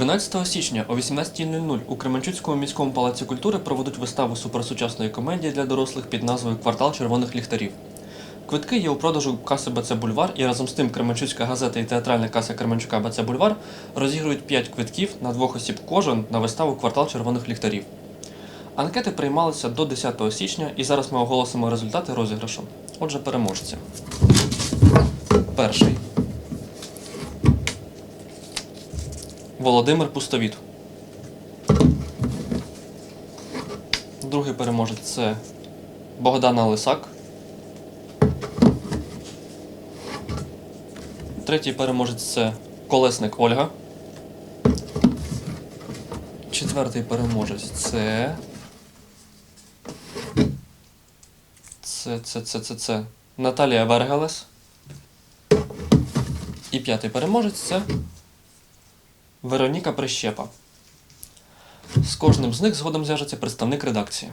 13 січня о 18.00 у Кременчуцькому міському палаці культури проведуть виставу суперсучасної комедії для дорослих під назвою Квартал червоних ліхтарів. Квитки є у продажу каси БЦ Бульвар і разом з тим Кременчуцька газета і театральна каса Кременчука БЦ Бульвар розігрують 5 квитків на двох осіб кожен на виставу Квартал червоних ліхтарів. Анкети приймалися до 10 січня і зараз ми оголосимо результати розіграшу. Отже, переможці. Перший. Володимир Пустовіт. Другий переможець це Богдана Лисак. Третій переможець це Колесник Ольга. Четвертий переможець це. Це, це, це, це, це. Наталія Вергелес. І п'ятий переможець це Вероніка Прищепа. З кожним з них згодом зв'яжеться представник редакції.